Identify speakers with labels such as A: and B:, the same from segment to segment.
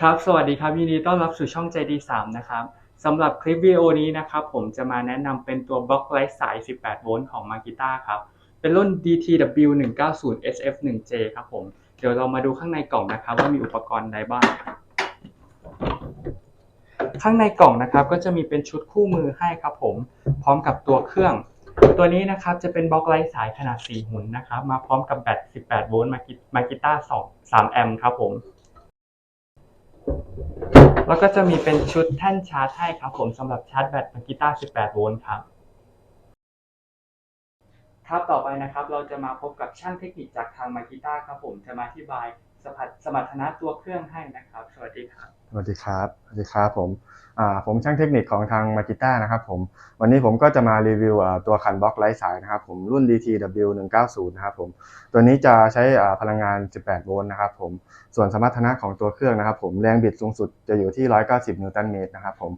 A: ครับ สวัสดีครับ ยินดีต้อนรับสู่ช่องใจดี3นะครับสำหรับคลิปวิดีโอนี้นะครับ ผมจะมาแนะนำเป็นตัวบล็อกไร้สาย 18 โวลต์ของ Makita ครับ เป็นรุ่น DTW 190 SF 1J ครับผม เดี๋ยวเรามาดูข้างในกล่องนะครับ ว่ามีอุปกรณ์ใดบ้าง ข้างในกล่องนะครับก็จะมีเป็นชุดคู่มือให้ครับผม พร้อมกับตัวเครื่อง ตัวนี้นะครับจะเป็นบล็อกไร้สายขนาด 4 หุ่นนะครับ มาพร้อมกับแบต 18 โวลต์ Makita 2 3 แอมป์ครับผม แล้วก็จะมีเป็นชุดแท่นชาร์จให้ครับผมสำหรับชาร์จแบตกีตาร์ 18 โวลต์ครับ ครับต่อไปนะครับเราจะมาพบกับช่างเทคนิคจากทางมากิต้าครับผมจะมาอธิบาย สมรรถสมรรถนะตัวเครื่องให้นะครับ สวัสดีครับ
B: สวัสดีครับ สวัสดีครับผมอ่าผมช่างเทคนิคของทางมากิต้านะครับผม วันนี้ผมก็จะมารีวิวอ่าตัวคันบล็อกไร้สายนะครับผมรุ่น DTW 190นะครับผม ตัวนี้จะใช้อ่าพลังงาน 18 โวลต์นะครับผม ส่วนสมรรถนะของตัวเครื่องนะครับผม แรงบิดสูงสุดจะอยู่ที่ 190 นิวตันเมตรนะครับผม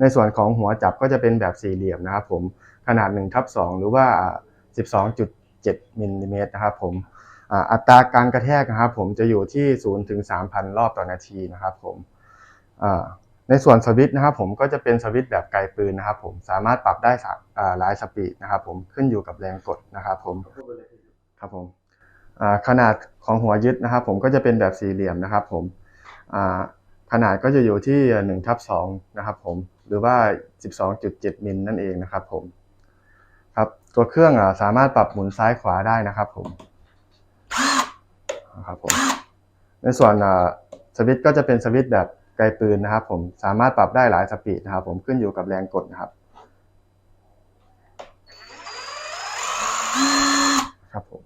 B: ในส่วนของหัวจับก็จะเป็นแบบสี่เหลี่ยมนะครับผม ขนาด1ทับ2หรือว่า 12.7มิลลิเมตรนะครับผม อัตราการกระแทกนะครับผมจะอยู่ที่0ถึง3,000 รอบต่อนาทีนะครับผมในส่วนสวิตช์นะครับผมก็จะเป็นสวิตช์แบบไกลปืนนะครับผมสามารถปรับได้หลายสปีดนะครับผมขึ้นอยู่กับแรงกดนะครับผมครับผมขนาดของหัวยึดนะครับผมก็จะเป็นแบบสี่เหลี่ยมนะครับผมขนาดก็จะอยู่ที่1ทับ2นะครับผมหรือว่า 12.7 มิลนั่นเองนะครับผมครับตัวเครื่องสามารถปรับหมุนซ้ายขวาได้นะครับผม นะครับผมในส่วนสวิตช์ก็จะเป็นสวิตช์แบบไกลปืนนะครับ ผมสามารถปรับได้หลายสปีดนะครับ ผมขึ้นอยู่กับแรงกดนะครับครับผม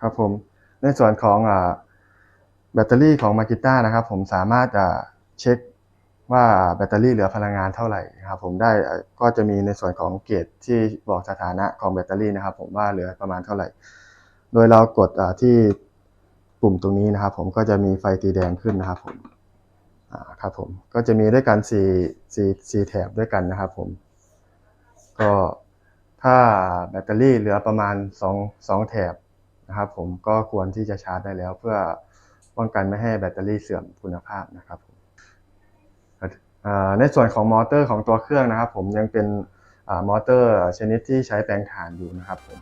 B: ครับผมในส่วนของอแบตเตอรี่ของมากิต้านะครับ ผมสามารถเช็คว่าแบตเตอรี่เหลือพลังงานเท่าไหร่นะครับผมได้ก็จะมีในส่วนของเกจที่บอกสถานะของแบตเตอรี่นะครับ ผมว่าเหลือประมาณเท่าไหร่ โดยเรากดที่ปุ่มตรงนี้นะครับ ผมก็จะมีไฟสีแดงขึ้นนะครับผมครับผมก็จะมีด้วยกัน4 4 4แถบด้วยกันนะครับผม ก็ถ้าแบตเตอรี่เหลือประมาณ 2 2 แถบนะครับผมก็ควรที่จะชาร์จได้แล้วเพื่อป้องกันไม่ให้แบตเตอรี่เสื่อมคุณภาพนะครับผมในส่วนของมอเตอร์ของตัวเครื่องนะครับ ผมยังเป็นอมอเตอร์ชนิดที่ใช้แปลงถ่านอยู่นะครับผม